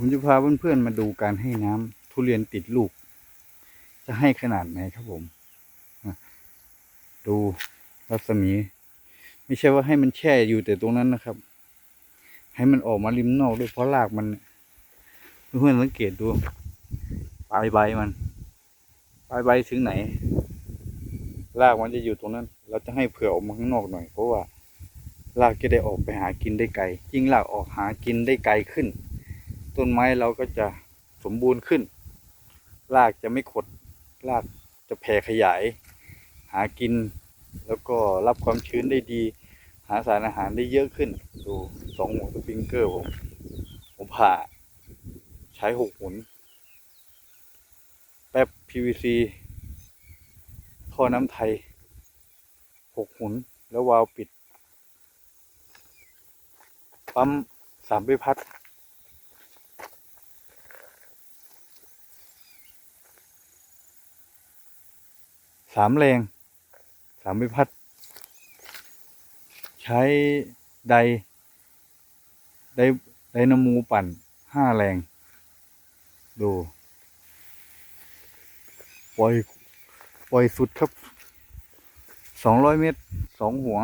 ผมจะพาเพื่อนๆมาดูการให้น้ำทุเรียนติดลูก จะให้ขนาดไหนครับผม ดูรัศมี ไม่ใช่ว่าให้มันแช่อยู่แต่ตรงนั้นนะครับ ให้มันออกมาริมนอกด้วยเพราะรากมันเนี่ยเพื่อนสังเกตดูปลายใบมันปลายใบถึงไหน รากมันจะอยู่ตรงนั้น เราจะให้เผื่อออกมาข้างนอกหน่อยเพราะว่ารากจะได้ออกไปหากินได้ไกลยิ่งรากออกหากินได้ไกลขึ้น ต้นไม้เราก็จะสมบูรณ์ขึ้น รากจะไม่ขด รากจะแผ่ขยาย หากิน แล้วก็รับความชื้นได้ดี หาสารอาหารได้เยอะขึ้น ดูสองหัวสปริงเกอร์ผมผมผ่า ใช้หกหุนแป๊บ PVC ท่อน้ำไทยหกหุน แล้ววาล์วปิด ปั๊มสามใบพัดามแรง สามใบพัด ใช้ไดไดไดนามูปั่นห้าแรง ดูปล่อยปล่อยสุดครับสองร้อยเมตรสองหัว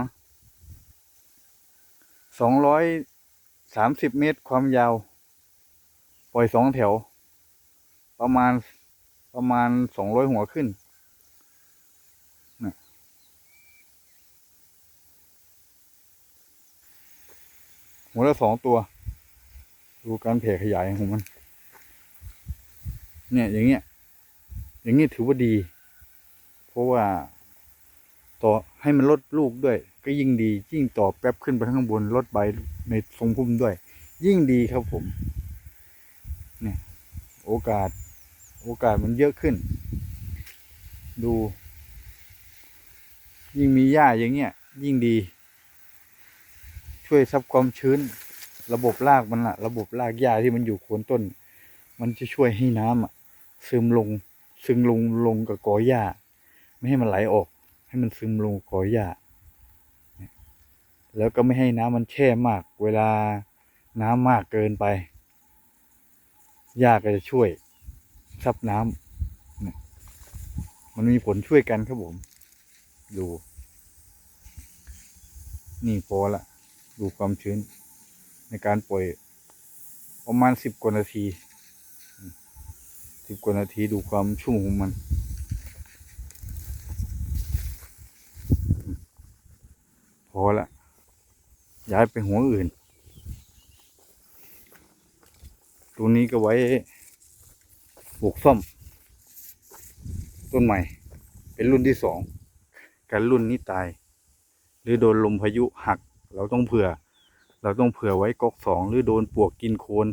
สองร้อยสามสิบเมตรความยาว ปล่อยสองแถว ประมาณประมาณสองร้อยหัวขึ้น หัวละสองตัว ดูการแผ่ขยายของมัน เนี่ยอย่างเงี้ย อย่างเงี้ยถือว่าดี เพราะว่าต่อให้มันลดลูกด้วย ก็ยิ่งดี ยิ่งต่อแป๊บขึ้นไปข้างบนลดใบในทรงพุ่มด้วย ยิ่งดีครับผม เนี่ย โอกาส โอกาสมันเยอะขึ้น ดู ยิ่งมีหญ้าอย่างเงี้ย ยิ่งดี ช่วยซับความชื้น ระบบรากมันละระบบรากหญ้าที่มันอยู่โคนต้น มันจะช่วยให้น้ำอะ ซึมลง ซึมลงลงกับกอหญ้า ไม่ให้มันไหลออก ให้มันซึมลงกอหญ้าแล้วก็ไม่ให้น้ำมันแช่มาก เวลาน้ำมากเกินไปหญ้าก็จะช่วยซับน้ำเนี่ยมันมีผลช่วยกันครับผม ดู นี่พอละ ดูความชื้นในการปล่อยประมาณสิบกว่านาทีสิบกว่านาทีดูความชุ่มของมัน พอละ ย้ายไปหัวอื่น ตัวนี้ก็ไว้ปลูกส้มต้นใหม่ เป็นรุ่นที่สอง กันรุ่นนี้ตาย หรือโดนลมพายุหัก เราต้องเผื่อ เราต้องเผื่อไว้ก๊อกสองหรือโดนปวกกินโคน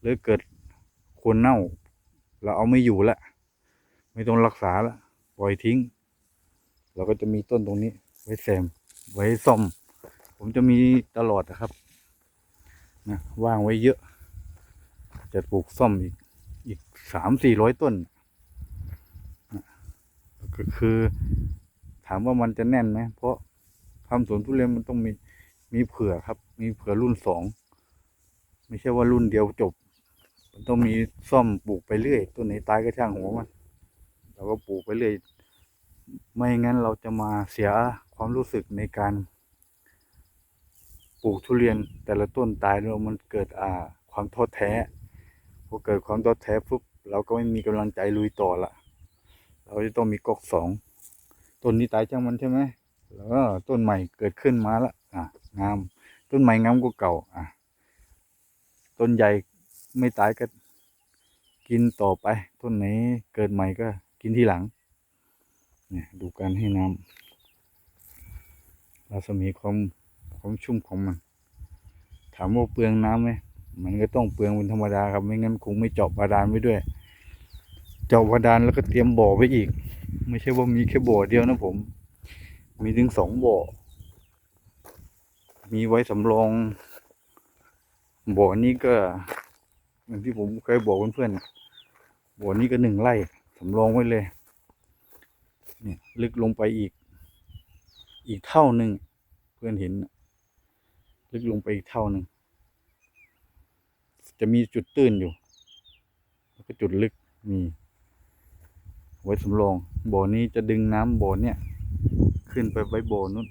หรือเกิดโคนเน่า เราเอาไม่อยู่ละไม่ต้องรักษาละปล่อยทิ้ง เราก็จะมีต้นตรงนี้ ไว้แซม ไว้ซ่อม ผมจะมีตลอดนะครับนะว่างไว้เยอะ จะปลูกซ่อมอีกอีกสามสี่ร้อยต้นนะก็คือถามว่ามันจะแน่นไหมเพราะทำสวนทุเรียนมันต้องมี มีเผื่อครับ มีเผื่อรุ่นสอง ไม่ใช่ว่ารุ่นเดียวจบ มันต้องมีซ่อมปลูกไปเรื่อยต้นไหนตายก็ช่างหัวมันเราก็ปลูกไปเรื่อย ไม่งั้นเราจะมาเสียความรู้สึกในการปลูกทุเรียนแต่ละต้นตายแล้วมันเกิดอ่าความท้อแท้พอเกิดความท้อแท้ปุ๊บเราก็ไม่มีกำลังใจลุยต่อละเราจะต้องมีก๊อกสองต้นนี้ตายช่างมันใช่ไหมแล้วก็ต้นใหม่เกิดขึ้นมาละอะ งาม ต้นใหม่งามกว่าเก่า อะ ต้นใหญ่ไม่ตายก็กินต่อไป ต้นไหนเกิดใหม่ก็กินทีหลัง เนี่ยดูการให้น้ำรัศมีความความชุ่มของมัน ถามว่าเปลืองน้ำไหมมันก็ต้องเปลืองเป็นธรรมดาครับไม่งั้นคงไม่เจาะบาดาลไว้ด้วย เจาะบาดาลแล้วก็เตรียมบ่อไว้อีก ไม่ใช่ว่ามีแค่บ่อเดียวนะผม มีถึงสองบ่อ มีไว้สำรอง บ่อนี้ก็อย่างที่ผมเคยบอกเพื่อนๆบ่อนี้ก็หนึ่งไร่สำรองไว้เลยเนี่ยลึกลงไปอีก อีกเท่าหนึ่งเพื่อนเห็น ลึกลงไปอีกเท่าหนึ่งจะมีจุดตื้นอยู่ แล้วก็จุดลึกมีไว้สำรอง บ่อนี้จะดึงน้ำบ่อเนี่ย ขึ้นไปไว้บ่อนู้น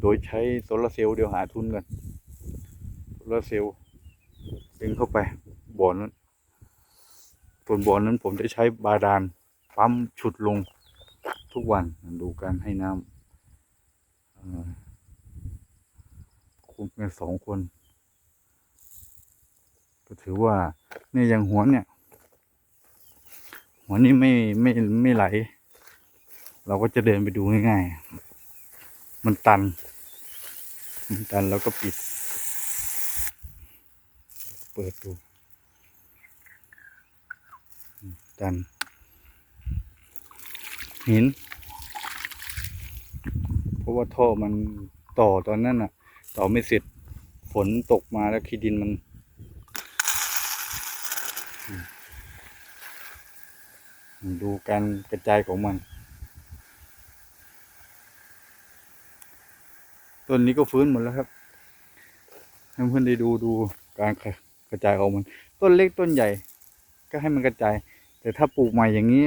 โดยใช้โซลาร์เซลล์เดี๋ยวหาทุนกันโซลาร์เซลล์ดึงเข้าไปบ่อนั้นส่วนบ่อนั้นผมจะใช้บาดาลปั๊มฉุดลงทุกวันดูการให้น้ำคุมกันสองคน ก็ถือว่าเนี่ยย่างหัวเนี่ย หัวนี้ไม่ไม่ไม่ไหล เราก็จะเดินไปดูง่ายๆ มันตัน มันตันแล้วก็ปิด เปิดดู ตัน หิน เพราะว่าท่อมันต่อตอนนั้นอะ ต่อไม่เสร็จ ฝนตกมาแล้วขี้ดินมันดูการกระจายของมัน ต้นนี้ก็ฟื้นหมดแล้วครับให้เพื่อนได้ดูดูการกระจายของมัน ต้นเล็กต้นใหญ่ ก็ให้มันกระจาย แต่ถ้าปลูกใหม่อย่างนี้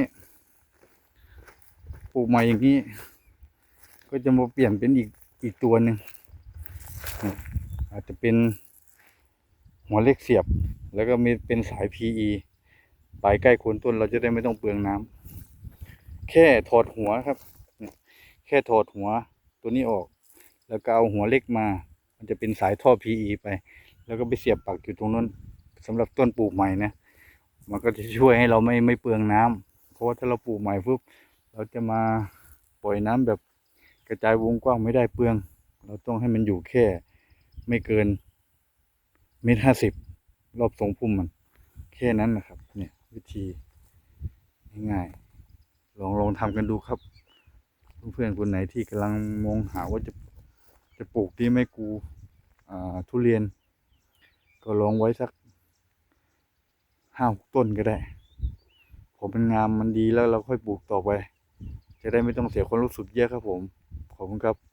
ปลูกใหม่อย่างนี้ ก็จะมาเปลี่ยนเป็นอีกอีกตัวหนึ่งอาจจะเป็นหัวเล็กเสียบ แล้วก็มีเป็นสาย PE ปลายใกล้โคนต้นเราจะได้ไม่ต้องเปลืองน้ำแค่ถอดหัวครับ แค่ถอดหัวตัวนี้ออก แล้วก็เอาหัวเล็กมา มันจะเป็นสายท่อ PE ไป แล้วก็ไปเสียบปักอยู่ตรงนั้นสำหรับต้นปลูกใหม่นะ มันก็จะช่วยให้เราไม่ไม่เปลืองน้ำเพราะว่าถ้าเราปลูกใหม่ปุ๊บเราจะมาปล่อยน้ำแบบกระจายวงกว้างไม่ได้เปลือง เราต้องให้มันอยู่แค่ ไม่เกินเมตรห้าสิบรอบทรงพุ่มมัน แค่นั้นนะครับ เนี่ยวิธีง่ายๆลองลองทำกันดูครับ เพื่อนๆคนไหนที่กำลังมองหาว่าจะ จะปลูกที่ไม่กูทุเรียน ก็ลองไว้สักห้าหกต้นก็ได้ ผมมันงามมันดีแล้วเราค่อยปลูกต่อไป จะได้ไม่ต้องเสียความรู้สึกเยอะครับผม ขอบคุณครับ